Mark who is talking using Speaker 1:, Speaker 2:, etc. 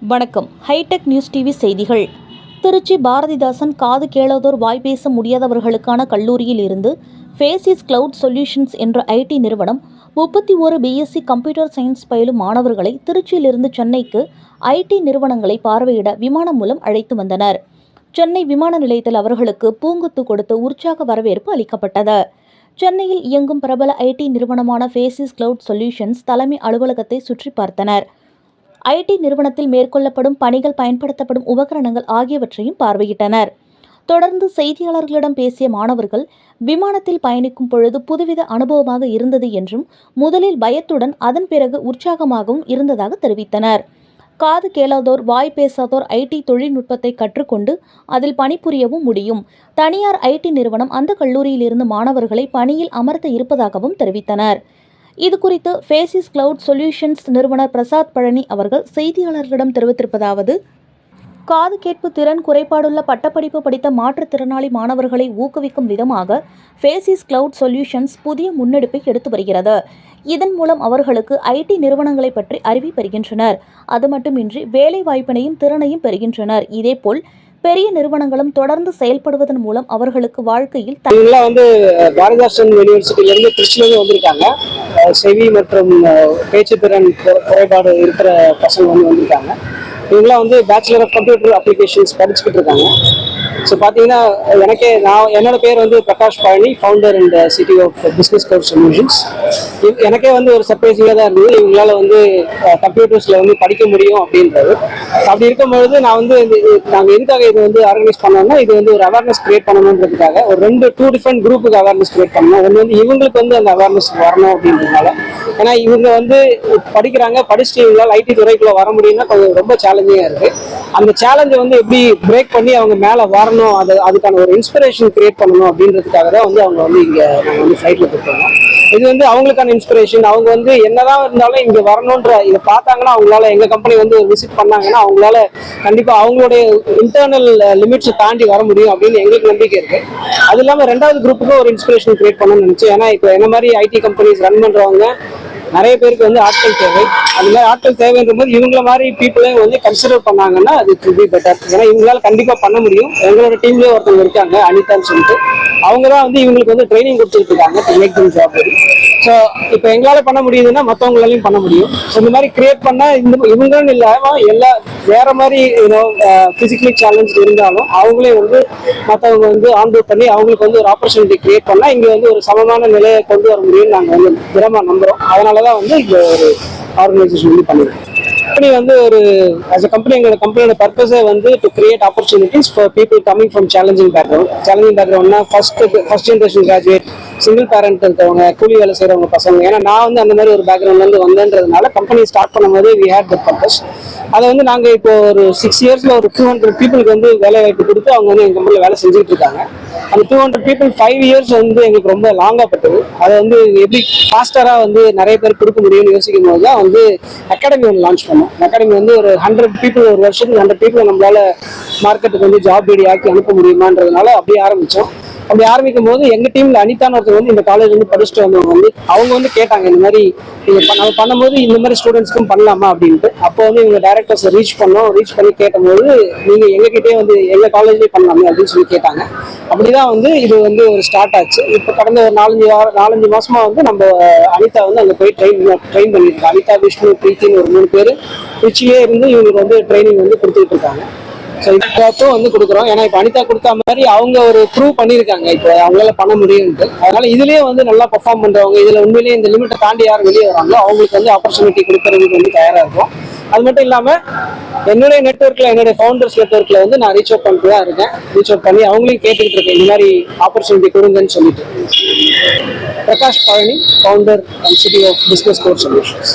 Speaker 1: வணக்கம். Hitech news TV செய்திகள். திருச்சி பாரதிதாசன் காது கேளாதோர் வாய் பேச முடியாதவர்களுக்கான கல்லூரியில் இருந்து ஃபேசிஸ் கிளவுட் சொல்யூஷன்ஸ் என்ற ஐடி நிறுவனம் முப்பத்தி ஒரு பிஎஸ்சி கம்ப்யூட்டர் சயின்ஸ் பயிலும் மாணவர்களை திருச்சியிலிருந்து சென்னைக்கு ஐடி நிறுவனங்களை பார்வையிட விமானம் மூலம் அழைத்து வந்தனர். சென்னை விமான நிலையத்தில் அவர்களுக்கு பூங்குத்து கொடுத்து உற்சாக வரவேற்பு அளிக்கப்பட்டது. சென்னையில் இயங்கும் பிரபல ஐடி நிறுவனமான ஃபேசிஸ் கிளவுட் சொல்யூஷன்ஸ் தலைமை அலுவலகத்தை சுற்றி பார்த்தனர். ஐடி நிறுவனத்தில் மேற்கொள்ளப்படும் பணிகள் பயன்படுத்தப்படும் உபகரணங்கள் ஆகியவற்றையும் பார்வையிட்டனர். தொடர்ந்து செய்தியாளர்களிடம் பேசிய மாணவர்கள் விமானத்தில் பயணிக்கும் பொழுது புதுவித அனுபவமாக இருந்தது என்றும் முதலில் பயத்துடன் அதன் பிறகு உற்சாகமாகவும் இருந்ததாக தெரிவித்தனர். காது கேளாதோர் வாய் பேசாதோர் ஐடி தொழில்நுட்பத்தை கற்றுக்கொண்டு அதில் பணிபுரியவும் முடியும். தனியார் ஐடி நிறுவனம் அந்த கல்லூரியிலிருந்து மாணவர்களை பணியில் அமர்த்த இருப்பதாகவும் தெரிவித்தனர். இது குறித்து ஃபேசிஸ் கிளவுட் சொல்யூஷன்ஸ் நிறுவனர் பிரசாத் பழனி அவர்கள் செய்தியாளர்களிடம் தெரிவித்திருப்பதாவது காது கேட்பு திறன் குறைபாடுள்ள பட்டப்படிப்பு படித்த மாற்றுத்திறனாளி மாணவர்களை ஊக்குவிக்கும் விதமாக ஃபேசிஸ் கிளவுட் சொல்யூஷன்ஸ் புதிய முன்னெடுப்பை எடுத்து வருகிறது. இதன் மூலம் அவர்களுக்கு ஐடி நிறுவனங்களை பற்றி அறிவை பெறுகின்றனர். அது மட்டுமின்றி வேலை வாய்ப்பினையும் திறனையும் பெறுகின்றனர். இதேபோல் பெரிய நிறுவனங்களும் தொடர்ந்து செயல்படுவதன் மூலம் அவர்களுக்கு வாழ்க்கையில் த-
Speaker 2: வந்து பாரதிதாசன் யூனிவர்சிட்டியில இருந்து வந்திருக்காங்க. செவி மற்றும் பேச்சு திறன் குறைபாடு இருக்கிற பசங்க வந்து வந்திருக்காங்க. இவங்களாம் வந்து பேச்சுலர் ஆஃப் கம்ப்யூட்டர் அப்ளிகேஷன்ஸ் படிச்சுக்கிட்டு இருக்காங்க. ஸோ பார்த்தீங்கன்னா எனக்கே நான் என்னோட பேர் வந்து Prakash Palani founder and city of business core solutions எனக்கே வந்து ஒரு சர்ப்ரைசிங்காக தான் இருந்தது. இவங்களால வந்து கம்ப்யூட்டர்ஸில் வந்து படிக்க முடியும் அப்படின்றது. அப்படி இருக்கும்பொழுது நான் வந்து நாங்கள் எதுக்காக இது வந்து ஆர்கனைஸ் பண்ணோம்னா இது வந்து ஒரு அவேர்னஸ் கிரியேட் பண்ணணுன்றதுக்காக ஒரு ரெண்டு டூ டிஃப்ரெண்ட் குரூப்புக்கு அவேர்னஸ் கிரியேட் பண்ணணும் ஒன்று வந்து இவங்களுக்கு வந்து அந்த அவேர்னஸ் வரணும் அப்படின்றதுனால. ஏன்னா இவங்க வந்து படிக்கிறாங்க படிச்சுட்டு இவங்களால் ஐடி துறைக்குள்ளே வர முடியும்னா கொஞ்சம் ரொம்ப சேலஞ்சிங்காக இருக்குது அந்த சேலஞ்சை வந்து எப்படி பிரேக் பண்ணி அவங்க மேலே வரணும் அது அதுக்கான ஒரு இன்ஸ்பிரேஷன் கிரியேட் பண்ணணும் அப்படின்றதுக்காக தான் வந்து அவங்க வந்து இங்கே நாங்கள் வந்து ஃப்ளைட்டில் கொடுத்தோம் இது வந்து அவங்களுக்கான இன்ஸ்பிரேஷன் அவங்க வந்து என்னதான் இருந்தாலும் இங்கே வரணுன்ற இதை பார்த்தாங்கன்னா அவங்களால எங்கள் கம்பெனி வந்து விசிட் பண்ணாங்கன்னா அவங்களால கண்டிப்பாக அவங்களுடைய இன்டர்னல் லிமிட்ஸை தாண்டி வர முடியும் அப்படின்னு எங்களுக்கு நம்பிக்கை இருக்கு. அது இல்லாமல் ரெண்டாவது குரூப்புக்கும் ஒரு இன்ஸ்பிரேஷன் கிரியேட் பண்ணணும்னு நினைச்சேன். ஏன்னா இப்போ என்ன மாதிரி ஐடி கம்பெனிஸ் ரன் பண்றவங்க நிறைய பேருக்கு வந்து ஆட்கள் தேவை. அது மாதிரி ஆட்கள் தேவைன்ற போது இவங்கள மாதிரி பீப்புளையும் வந்து கன்சிடர் பண்ணாங்கன்னா அது பி பெட்டர் ஏன்னா இவங்களால கண்டிப்பாக பண்ண முடியும். எங்களோட டீம்லேயே ஒருத்தவங்க இருக்காங்க அனிதான்னு சொல்லிட்டு. அவங்க தான் வந்து இவங்களுக்கு வந்து ட்ரைனிங் கொடுத்துட்டு இருக்காங்க to make them job so இப்போ எங்களால் பண்ண முடியுதுன்னா மற்றவங்களாலையும் பண்ண முடியும். ஸோ இந்த மாதிரி கிரியேட் பண்ணால் இந்த இவங்கன்னு இல்லாமல் எல்லா வேற மாதிரி பிசிக்கலி சேலஞ்ச் இருந்தாலும் அவங்களே வந்து மற்றவங்க வந்து ஆன்போர்ட் பண்ணி அவங்களுக்கு வந்து ஒரு ஆப்பர்ச்சுனிட்டி கிரியேட் பண்ணால் இங்கே வந்து ஒரு சமமான நிலையை கொண்டு வர முடியும்னு நாங்கள் வந்து திறமாக நம்புகிறோம் அதனால தான் வந்து இந்த ஒரு ஆர்கனைசேஷன் வந்து பண்ணிருக்கோம். கம்பெனி வந்து ஒரு அஸ் அ கம்பெனி எங்களோட கம்பெனியோட பர்பஸே வந்து to create opportunities for people coming from challenging background challenging பேக்ரவுண்ட்னா first first generation graduate single parent இருக்கவங்க கூலி வேலை செய்கிறவங்க பசங்க. ஏன்னா நான் வந்து அந்த மாதிரி ஒரு பேக்ரவுண்ட்லேருந்து வந்தேன்றதுனால கம்பெனி ஸ்டார்ட் பண்ணும்போது வி ஹேட் த பர்பஸ் அதை வந்து நாங்கள் இப்போ ஒரு சிக்ஸ் இயர்ஸில் ஒரு டூ ஹண்ட்ரட் பீப்புளுக்கு வந்து வேலை வாய்ப்பு கொடுத்து அவங்க வந்து எங்கள் கம்பெனியில் வேலை செஞ்சுட்டு இருக்காங்க. அந்த two hundred people five years வந்து எங்களுக்கு ரொம்ப லாங்காகப்பட்டது அதை வந்து எப்படி ஃபாஸ்டராக வந்து நிறைய பேர் கொடுக்க முடியும்னு யோசிக்கும் போது தான் வந்து அகாடமி ஒன்று லான்ச் பண்ணோம். அகாடமி வந்து ஒரு ஹண்ட்ரட் பீப்புள் ஒரு வருஷத்துக்கு ஹண்ட்ரட் பீப்புளை நம்மளால மார்க்கெட்டுக்கு வந்து ஜாப் ரெடி ஆக்கி அனுப்ப முடியுமான்றதுனால அப்படியே ஆரம்பித்தோம் அப்படி ஆரம்பிக்கும் போது எங்க டீம்ல அனிதான ஒருத்தர் வந்து இந்த காலேஜ் வந்து படிச்சுட்டு வந்தவங்க வந்து அவங்க வந்து கேட்டாங்க இந்த மாதிரி நம்ம பண்ணும்போது இந்த மாதிரி ஸ்டூடெண்ட்ஸ்க்கும் பண்ணலாமா? அப்படின்ட்டு. அப்போ வந்து இவங்க டேரக்டர்ஸ் ரீச் பண்ணோம். ரீச் பண்ணி கேட்டபோது நீங்க எங்ககிட்டயே வந்து எங்க காலேஜ்லயே பண்ணலாமே? அப்படின்னு சொல்லி கேட்டாங்க. அப்படிதான் வந்து இது வந்து ஒரு ஸ்டார்ட் ஆச்சு. இப்போ கடந்த ஒரு நாலஞ்சு வாரம் நாலஞ்சு மாசமா வந்து நம்ம அனிதா வந்து அங்கே போய் ட்ரெயின் ட்ரெயின் பண்ணிருக்கோம் அனிதா விஷ்ணு பிரீத்தின்னு ஒரு மூணு பேர் திருச்சியிலே இருந்து இவங்களுக்கு வந்து ட்ரைனிங் வந்து கொடுத்துட்டு இருக்காங்க. ஸோ பார்த்தும் வந்து கொடுக்குறோம். ஏன்னா இப்போ அனிதா கொடுத்த மாதிரி அவங்க ஒரு ப்ரூவ் பண்ணியிருக்காங்க. இப்போ அவங்களால பண்ண முடியும்ட்டு அதனால இதுலேயே வந்து நல்லா பர்ஃபார்ம் பண்ணுறவங்க இதில் உண்மையிலேயே இந்த லிமிட்டை தாண்டி யார் வெளியே வராங்களோ அவங்களுக்கு வந்து ஆப்பர்ச்சுனிட்டி கொடுக்கறதுக்கு வந்து தயாராக இருக்கும். அது மட்டும் இல்லாமல் என்னுடைய நெட்ஒர்க்கில் என்னுடைய ஃபவுண்டர்ஸ் நெட்ஒர்க்கில் வந்து நான் ரீச் அவுட் பண்ணிட்டு தான் இருக்கேன். ரீச் அவுட் பண்ணி அவங்களையும் கேட்டுக்கிட்டு இருக்கேன். இந்த மாதிரி ஆப்பர்ச்சுனிட்டி கொடுங்கன்னு சொல்லிட்டு. Prakash Palani founder and city of business core solutions